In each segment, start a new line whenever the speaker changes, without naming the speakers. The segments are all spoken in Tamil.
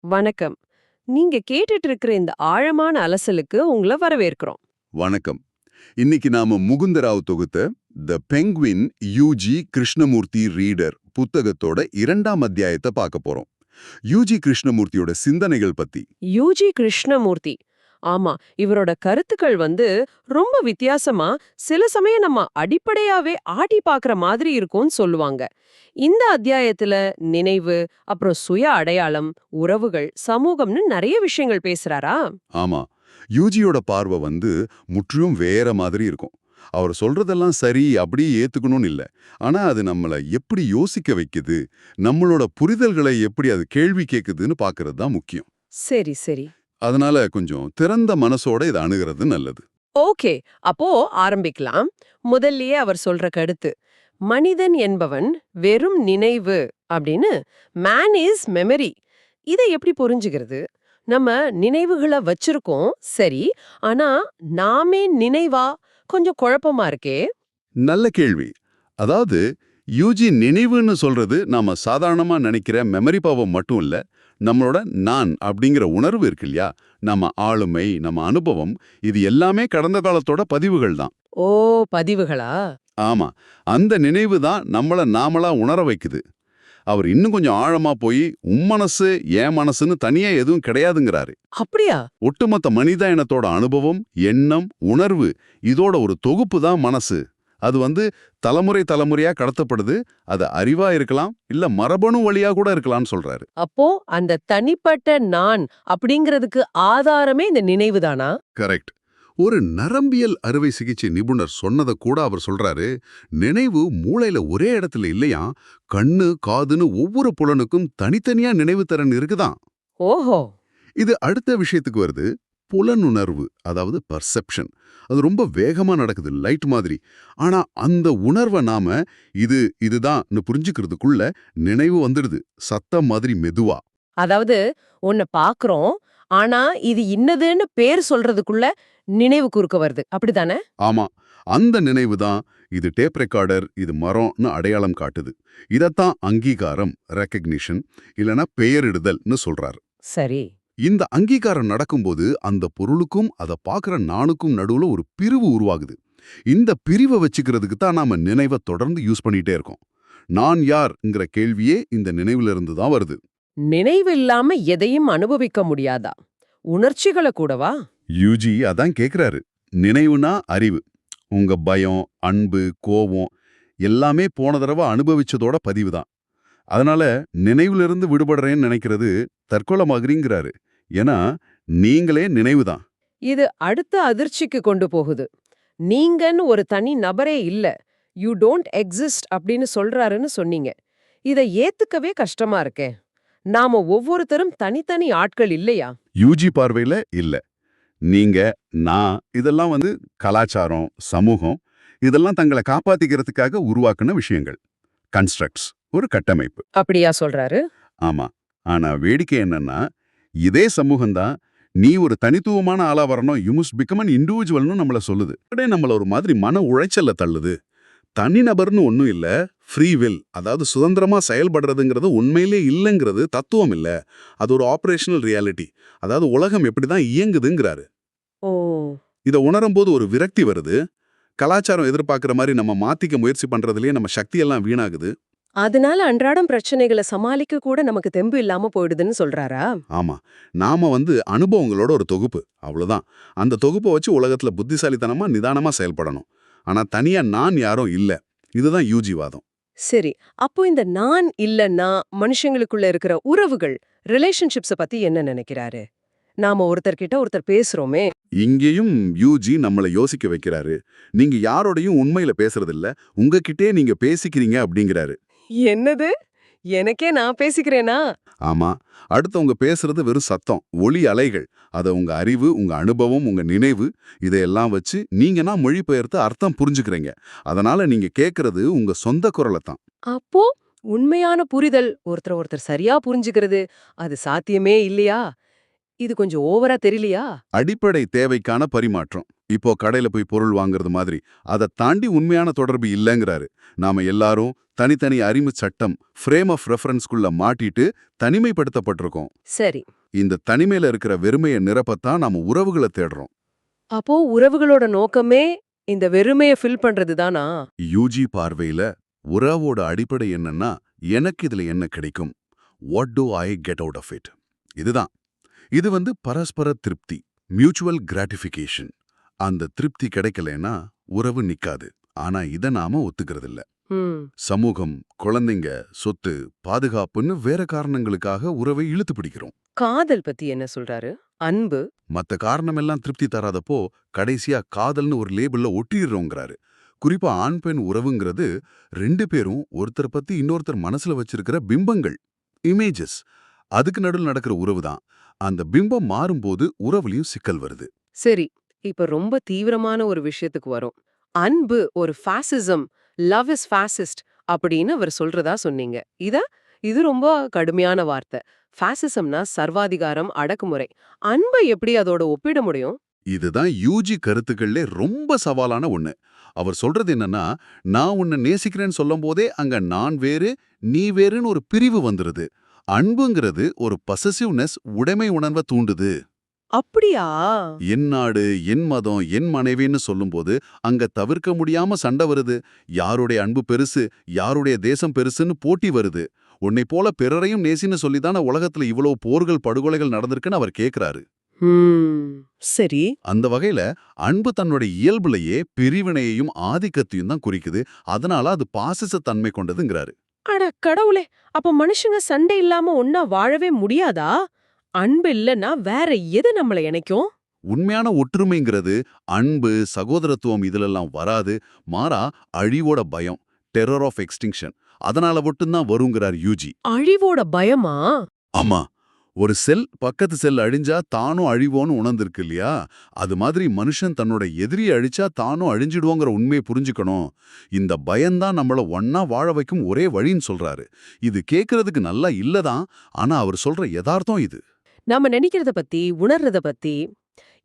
வணக்கம். நீங்க கேட்டுட்டு இருக்கிற இந்த ஆழமான அலசலுக்கு உங்களை வரவேற்கிறோம்.
வணக்கம். இன்னைக்கு நாம முகுந்தராவ் தொகுத்த the penguin U G Krishnamurti reader புத்தகத்தோட இரண்டாம் அத்தியாயத்தை பார்க்க போறோம். யூஜி கிருஷ்ணமூர்த்தியோட சிந்தனைகள் பத்தி.
யூஜி கிருஷ்ணமூர்த்தி ஆமா இவரோட கருத்துக்கள் வந்து ரொம்ப வித்தியாசமா சில சமயம் நம்ம அடிப்படையாவே ஆட்டி பார்க்குற மாதிரி இருக்கும்னு சொல்லுவாங்க. இந்த அத்தியாயத்துல நினைவு அப்புறம் சுய அடையாளம் உறவுகள் சமூகம்னு நிறைய விஷயங்கள் பேசுறாரா?
ஆமா யூஜியோட பார்வை வந்து முற்றிலும் வேற மாதிரி இருக்கும். அவர் சொல்றதெல்லாம் சரி அப்படியே ஏத்துக்கணும்னு இல்ல. ஆனா அது நம்மள எப்படி யோசிக்க வைக்குது நம்மளோட புரிதல்களை எப்படி அது கேள்வி கேக்குதுன்னு பார்க்கிறது தான் முக்கியம்.
சரி சரி.
அதனால கொஞ்சம் திறந்த மனசோட இதை அணுகிறது நல்லது.
ஓகே. அப்போ ஆரம்பிக்கலாம். முதல்லயே அவர் சொல்ற கருத்து. மனிதன் என்பவன் வெறும் நினைவு அப்படின்னு மேன் இஸ் மெமரி இதை எப்படி புரிஞ்சுக்கிறது? நம்ம நினைவுகளை வச்சிருக்கோம் சரி. ஆனா நாமே நினைவா? கொஞ்சம் குழப்பமா இருக்கே.
நல்ல கேள்வி. அதாவது யூஜி நினைவுன்னு சொல்றது நாம சாதாரணமா நினைக்கிற மெமரி பவர் மட்டும் இல்ல நம்மளோட நான் அப்படிங்கிற உணர்வு இருக்கு இல்லையா நம்ம ஆளுமை நம்ம அனுபவம் இது எல்லாமே கடந்த காலத்தோட பதிவுகள் தான்.
ஓ பதிவுகளா?
ஆமா. அந்த நினைவு தான் நம்மள நாமளா உணர வைக்குது. அவர் இன்னும் கொஞ்சம் ஆழமா போய் உம் மனசு என் மனசுன்னு தனியா எதுவும் கிடையாதுங்கிறாரு.
அப்படியா?
ஒட்டுமொத்த மனித இனத்தோட அனுபவம் எண்ணம் உணர்வு இதோட ஒரு தொகுப்பு தான் மனசு. அது வந்து தலைமுறை தலைமுறையா கடத்தப்படுது. அது அறிவா இருக்கலாம் இல்ல மரபணு வழியா கூட இருக்கலாம்னு சொல்றாரு.
அப்போ அந்த தனிப்பட்ட நான் அப்படிங்கிறதுக்கு ஆதாரமே இந்த நினைவு தானா?
கரெக்ட். ஒரு நரம்பியல் அறுவை சிகிச்சை நிபுணர் சொன்னதை கூட அவர் சொல்றாரு. நினைவு மூளையில ஒரே இடத்துல இல்லையா? கண்ணு காதுன்னு ஒவ்வொரு புலனுக்கும் தனித்தனியா நினைவு திறன் இருக்குதான்.
ஓஹோ!
இது அடுத்த விஷயத்துக்கு வருது. புலனுணர்வு அதாவது பர்செப்ஷன் அது ரொம்ப வேகமா நடக்குது லைட் மாதிரி. ஆனா அந்த உணர்வை நாம இது இதுதான்னு புரிஞ்சுக்கிறதுக்குள்ள நினைவு வந்துடுது. சத்தம் மாதிரி மெதுவா.
அதாவது உன்னை பாக்குறோம் ஆனா இது இன்னதுன்னு பேர் சொல்றதுக்குள்ள நினைவு குறுக்க வருது. அப்படிதானே?
ஆமா. அந்த நினைவு தான் இது டேப் ரெக்கார்டர் இது மரம்னு அடையாளம் காட்டுது. இதத்தான் அங்கீகாரம் ரெக்கக்னிஷன் இல்லனா பெயரிடுதல்னு சொல்றாரு.
சரி.
இந்த அங்கீகாரம் நடக்கும்போது அந்த பொருளுக்கும் அதை பார்க்குற நானுக்கும் நடுவுல ஒரு பிரிவு உருவாகுது. இந்த பிரிவை வச்சுக்கிறதுக்கு தான் நாம நினைவை தொடர்ந்து யூஸ் பண்ணிட்டே இருக்கோம். நான் யார்ங்கிற கேள்வியே இந்த நினைவுல இருந்து தான் வருது.
நினைவு இல்லாம எதையும் அனுபவிக்க முடியாதா? உணர்ச்சிகளை கூடவா?
யூஜி அதான் கேக்குறாரு. நினைவுனா அறிவு. உங்க பயம் அன்பு கோபம் எல்லாமே போன தடவை அனுபவிச்சதோட பதிவு தான். அதனால நினைவுல விடுபடுறேன்னு நினைக்கிறது தற்கொலமாகறீங்கிறாரு ஏன்னா நீங்களே நினைவு தான்
இது அடுத்த அதிர்ச்சிக்கு கொண்டு போகுது. நீங்கன்னு ஒரு தனி நபரே இல்ல. யூ டோன்ட் எக்ஸிஸ்ட் அப்படின்னு சொல்றாருன்னு சொன்னீங்க. இதை ஏத்துக்கவே கஷ்டமா இருக்கே. நாம ஒவ்வொருத்தரும் தனித்தனி ஆட்கள் இல்லையா?
யூஜி பார்வையில இல்ல. நீங்க நான் இதெல்லாம் வந்து கலாச்சாரம் சமூகம் இதெல்லாம் தங்களை காப்பாத்திக்கிறதுக்காக உருவாக்குன விஷயங்கள். கன்ஸ்ட்ரக்ட்ஸ் ஒரு கட்டமைப்பு.
அப்படியா சொல்றாரு?
ஆமா. ஆனா வேடிக்கை என்னன்னா இதே சமூகம்தான் நீ ஒரு தனித்துவமான ஆளா வரணும் யூ முஸ்ட் பிகம் அன் இண்டிவிஜுவல்னு நம்மள சொல்லுது. அப்படியே நம்மள ஒரு மாதிரி மன உளைச்சல்ல தள்ளுது. தனிநபர்னு ஒன்றும் இல்ல ஃப்ரீ வில் அதாவது சுதந்திரமா செயல்படுறதுங்கிறது உண்மையிலே இல்லைங்கிறது தத்துவம் இல்ல. அது ஒரு ஆபரேஷனல் ரியாலிட்டி அதாவது உலகம் எப்படிதான் இயங்குதுங்கிறாரு.
ஓ.
இதை உணரும்போது ஒரு விரக்தி வருது. கலாச்சாரம் எதிர்பார்க்குற மாதிரி நம்ம மாத்திக்க முயற்சி பண்றதுலயே நம்ம சக்தியெல்லாம் வீணாகுது.
அதனால அன்றாடம் பிரச்சனைகளை சமாளிக்க கூட நமக்கு தெம்பு இல்லாம போயிடுதுன்னு சொல்றாரா?
ஆமா. நாம வந்து அனுபவங்களோட ஒரு தொகுப்பு அவ்வளவுதான். அந்த தொகுப்பை வச்சு உலகத்துல புத்திசாலித்தனமா நிதானமா செயல்படணும். ஆனா தனியா நான் யாரும் இல்ல. இதுதான் யூஜி வாதம்.
சரி. அப்போ இந்த நான் இல்லன்னா மனுஷங்களுக்குள்ள இருக்கிற உறவுகள் ரிலேஷன்ஷிப்ஸ பத்தி என்ன நினைக்கிறாரு? நாம ஒருத்தர்கிட்ட ஒருத்தர் பேசுறோமே.
இங்கேயும் யூஜி நம்மளை யோசிக்க வைக்கிறாரு. நீங்க யாரோடையும் உண்மையில பேசுறதில்ல. உங்ககிட்டே நீங்க பேசிக்கிறீங்க அப்படிங்கிறாரு.
என்னது? எனக்கே நான் பேசிக்கிறேனா?
ஆமா. அடுத்தவங்க பேசுறது வெறும் சத்தம் ஒளி அலைகள். அத உங்க அறிவு உங்க அனுபவம் உங்க நினைவு இதையெல்லாம் வச்சு நீங்கன்னா மொழிபெயர்த்து அர்த்தம் புரிஞ்சுக்கிறீங்க. அதனால நீங்க கேக்குறது உங்க சொந்த குரலை தான்.
அப்போ உண்மையான புரிதல் ஒருத்தர் ஒருத்தர் சரியா புரிஞ்சுக்கிறது அது சாத்தியமே இல்லையா? இது கொஞ்சம் ஓவரா தெரியலையா?
அடிப்படை தேவைக்கான பரிமாற்றம். இப்போ கடையில போய் பொருள் வாங்குறது மாதிரி. அதை தாண்டி உண்மையான தொடர்பு இல்லைங்கிறாரு. நாம எல்லாரும் தனித்தனி அறிவு சட்டம் ஃப்ரேம் ஆஃப் ரெஃபரன்ஸ்குள்ள மாட்டிட்டு தனிமைப்படுத்தப்பட்டிருக்கோம்.
சரி.
இந்த தனிமையில இருக்கிற வெறுமையை நிரப்பத்தான் நாம உறவுகளை தேடுறோம்.
அப்போ உறவுகளோட நோக்கமே இந்த வெறுமைய ஃபில் பண்றது தானா
யூஜி பார்வையில உறவோட அடிப்படை என்னன்னா எனக்கு இதுல என்ன கிடைக்கும்? What do I get out of it இதுதான். இது வந்து பரஸ்பர திருப்தி மியூச்சுவல் கிராட்டிஃபிகேஷன் அந்த திருப்தி கிடைக்கலனா உறவு நிக்காது. ஆனா இத நாம ஒத்துக்கிறது இல்ல
ம்.
சமூகம் குழந்தைங்க சொத்து பாதுகாப்புன்னு வேற காரணங்களுக்காக உறவை இழுத்து பிடிக்கிறோம்.
காதல் பத்தி என்ன சொல்றாரு? அன்பு.
மத்த காரணமெல்லாம் திருப்தி தராதப்போ கடைசியா காதல்னு ஒரு லேபிள்ல ஒட்டிடுறோங்கிறாரு. குறிப்பா ஆண் பெண் உறவுங்கிறது ரெண்டு பேரும் ஒருத்தர் பத்தி இன்னொருத்தர் மனசுல வச்சிருக்கிற பிம்பங்கள் இமேஜஸ் அதுக்கு நடுவில் நடக்கிற உறவு தான் அந்த பிம்பம் மாறும்போது உறவுலயும் சிக்கல் வருது.
சரி. இப்ப ரொம்ப தீவிரமான ஒரு விஷயத்துக்கு வரும். அன்பு ஒரு ஃபாசிசம் லவ் இஸ் ஃபாசிஸ்ட் அப்படின்னு அவர் சொல்றதா சொன்னீங்க. இத இது ரொம்ப கடுமையான வார்த்தை. ஃபாசிசம்னா சர்வாதிகாரம் அடக்குமுறை. அன்பை எப்படி அதோட ஒப்பிட முடியும்?
இதுதான் யூஜி கருத்துக்கள்ல ரொம்ப சவாலான ஒண்ணு. அவர் சொல்றது என்னன்னா நான் உன்னை நேசிக்கிறேன்னு சொல்லும் போதே அங்க நான் வேறு நீ வேறுன்னு ஒரு பிரிவு வந்துருது. அன்புங்கிறது ஒரு பசசிவ்னஸ் உடைமை உணர்வை தூண்டுது.
அப்படியா?
என் நாடு என் மதம் என் மனைவின்னு சொல்லும்போது அங்க தவிர்க்க முடியாம சண்டை வருது. யாருடைய அன்பு பெருசு யாருடைய தேசம் பெருசுன்னு போட்டி வருது. உன்னை போல பிறரையும் நேசின்னு சொல்லிதான உலகத்துல இவ்வளவு போர்கள் படுகொலைகள் நடந்திருக்குன்னு அவர் கேக்குறாரு.
சரி.
அந்த வகையில அன்பு தன்னுடைய இயல்புலயே பிரிவினையையும் ஆதிக்கத்தையும் தான் குறிக்குது. அதனால அது பாசிச தன்மை கொண்டதுங்கிறாரு.
அட கடவுளே! அப்ப மனுஷங்க சண்டை இல்லாம ஒன்னா வாழவே முடியாதா? அன்பு இல்லனா வேற எது நம்மள இணைக்கும்?
உண்மையான ஒற்றுமைங்கிறது அன்பு சகோதரத்துவம் இதுலெல்லாம் வராது. மாறா அழிவோட பயம் டெரர் ஆஃப் எக்ஸ்டிங்ஷன் அதனால மட்டும்தான் வருங்கிறார் யூஜி.
அழிவோட பயமா?
ஆமா. ஒரு செல் பக்கத்து செல் அழிஞ்சா தானும் அழிவோன்னு உணர்ந்திருக்கு இல்லையா? அது மாதிரி மனுஷன் தன்னோட எதிரியை அழிச்சா தானும் அழிஞ்சிடுவோங்கிற உண்மையை புரிஞ்சுக்கணும். இந்த பயம்தான் நம்மள ஒன்னா வாழ வைக்கும் ஒரே வழின்னு சொல்றாரு. இது கேட்கறதுக்கு நல்லா இல்லதான் ஆனா அவர் சொல்ற யதார்த்தம் இது.
நாம நினைக்கிறத பத்தி உணர்றத பத்தி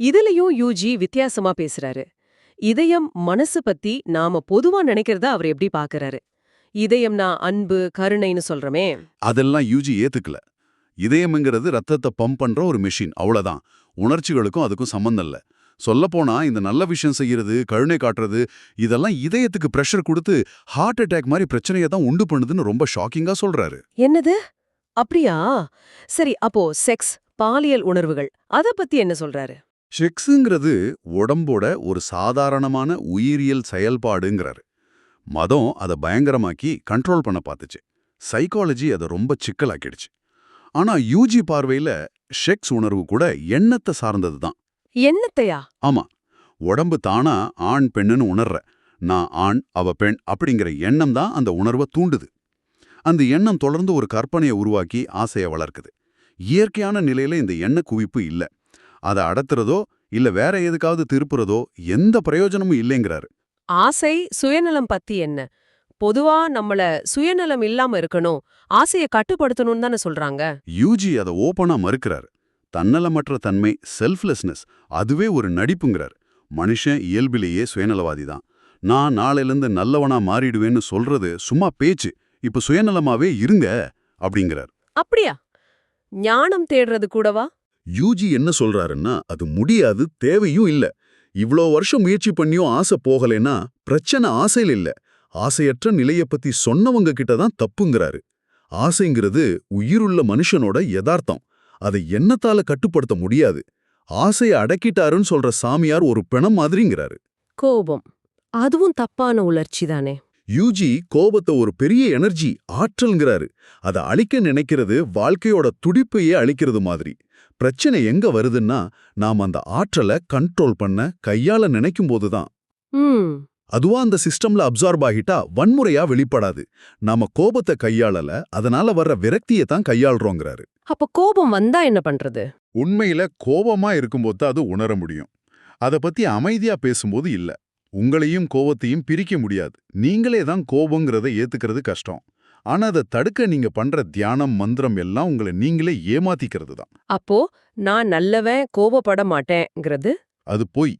இதுலயும் யூஜி வித்தியாசமா பேசுறாரு. இதயம் மனசு பத்தி நாம பொதுவா நினைக்கிறத அவர் எப்படி பாக்குறாரு? இதயம்னா அன்பு கருணைன்னு சொல்றமே.
அதெல்லாம் யூஜி ஏத்துக்கல. இதயம்ங்கிறது ரத்தத்தை பம்ப் பண்ற ஒரு மெஷின் அவ்வளவுதான். உணர்ச்சிகளுக்கும் அதுக்கும் சம்மந்தம் இல்ல. சொல்லப்போனா இந்த நல்ல விஷயம் செய்யறது கருணை காட்டுறது இதெல்லாம் இதயத்துக்கு பிரஷர் கொடுத்து ஹார்ட் அட்டாக் மாதிரி பிரச்சனையை தான் உண்டு பண்ணுதுன்னு ரொம்ப ஷாக்கிங்கா சொல்றாரு.
என்னது? அப்படியா? சரி அப்போ செக்ஸ் பாலியல் உணர்வுகள். அத பத்தி என்ன சொல்றாரு?
செக்ஸுங்கிறது உடம்போட ஒரு சாதாரணமான உயிரியல் செயல்பாடுங்கிறாரு. மதம் அதை பயங்கரமாக்கி கண்ட்ரோல் பண்ண பார்த்துச்சு சைக்காலஜி அதை ரொம்ப சிக்கலாக்கிடுச்சு. ஆனா யூஜி பார்வையில செக்ஸ் உணர்வு கூட எண்ணத்தை சார்ந்தது தான்.
என்னத்தையா
ஆமா. உடம்பு தானா ஆண் பெண்ணுன்னு உணர்ற. நான் ஆண் அவ பெண் அப்படிங்கிற எண்ணம் தான் அந்த உணர்வை தூண்டுது. அந்த எண்ணம் தொடர்ந்து ஒரு கற்பனையை உருவாக்கி ஆசையை வளர்க்குது. இயற்கையான நிலையில இந்த எண்ண குவிப்பு இல்ல. அதை அடத்துறதோ இல்ல வேற எதுக்காவது திருப்புறதோ எந்த பிரயோஜனமும் இல்லைங்கிறாரு.
ஆசை சுயநலம் பத்தி என்ன? பொதுவா நம்மள சுயநலம் இல்லாம இருக்கணும் ஆசைய கட்டுப்படுத்தணும்னு தானே சொல்றாங்க.
யூஜி அதை ஓப்பனா மறுக்கிறார். தன்னலமற்ற தன்மை செல்ஃப்லெஸ்னஸ் அதுவே ஒரு நடிப்புங்கிறார். மனுஷன் இயல்பிலேயே சுயநலவாதி தான் நான் நாளையிலேருந்து நல்லவனா மாறிடுவேன்னு சொல்றது சும்மா பேச்சு இப்ப சுயநலமாவே இருங்க அப்படிங்கிறார்.
அப்படியா? ஞானம் தேடுறது கூடவா?
யூஜி என்ன சொல்றாருன்னா அது முடியாது தேவையும் இல்ல. இவ்ளோ வருஷம் முயற்சி பண்ணியும் ஆசை போகலைன்னா பிரச்சனை ஆசையில் இல்ல. ஆசையற்ற நிலைய பத்தி சொன்னவங்க கிட்ட தான் தப்புங்கிறாரு. ஆசைங்கிறது உயிருள்ள மனுஷனோட யதார்த்தம். அதை எண்ணத்தால கட்டுப்படுத்த முடியாது. ஆசைய அடக்கிட்டாருன்னு சொல்ற சாமியார் ஒரு பிணம் மாதிரிங்கிறாரு.
கோபம். அதுவும் தப்பான உணர்ச்சி தானே.
யூஜி கோபத்தை ஒரு பெரிய எனர்ஜி ஆற்றல்ங்கிறாரு. அதை அழிக்க நினைக்கிறது வாழ்க்கையோட துடிப்பையே அழிக்கிறது மாதிரி. பிரச்சனை எங்க வருதுன்னா நாம் அந்த ஆற்றலை கண்ட்ரோல் பண்ண கையாள நினைக்கும் போதுதான் அதுவா அந்த சிஸ்டம்ல அப்சார்ப் ஆகிட்டா வன்முறையா வெளிப்படாது. நாம கோபத்தை கையாளல அதனால வர்ற விரக்தியை தான் கையாள்றோங்கிறாரு.
அப்ப கோபம் வந்தா என்ன பண்றது?
உண்மையில கோபமா இருக்கும்போது அது உணர முடியும். அத பத்தி அமைதியா பேசும்போது இல்ல. உங்களையும் கோவத்தையும் பிரிக்க முடியாது. நீங்களே தான் கோபங்கிறத ஏத்துக்கிறது கஷ்டம். ஆனா அதை தடுக்க நீங்க பண்ற தியானம் மந்திரம் எல்லாம் உங்களை நீங்களே ஏமாத்திக்கிறது தான்.
அப்போ நான் நல்லவன் கோபப்பட மாட்டேங்கிறது?
அது பொய்.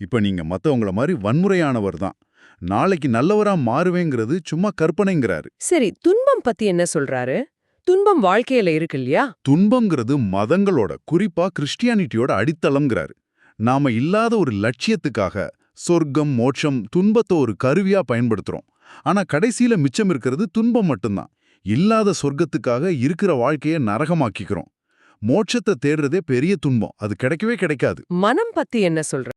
இப்ப நீங்க மத்தவங்கள மாதிரி வன்முறையானவர் தான். நாளைக்கு நல்லவரா மாறுவேங்கிறது சும்மா கற்பனைங்கிறாரு.
சரி துன்பம் பத்தி என்ன சொல்றாரு? துன்பம் வாழ்க்கையில இருக்கு இல்லையா?
துன்பங்கிறது மதங்களோட குறிப்பா கிறிஸ்டியானிட்டியோட அடித்தளம்ங்கிறாரு. நாம இல்லாத ஒரு லட்சியத்துக்காக சொர்க்கம் மோட்சம் துன்பத்தை ஒரு கருவியா பயன்படுத்துறோம். ஆனா கடைசியில மிச்சம் இருக்கிறது துன்பம் மட்டும்தான். இல்லாத சொர்க்கத்துக்காக இருக்கிற வாழ்க்கைய நரகமாக்கிக்கிறோம். மோட்சத்தை தேடுறதே பெரிய துன்பம். அது கிடைக்கவே கிடைக்காது.
மனம் பத்தி என்ன சொல்ற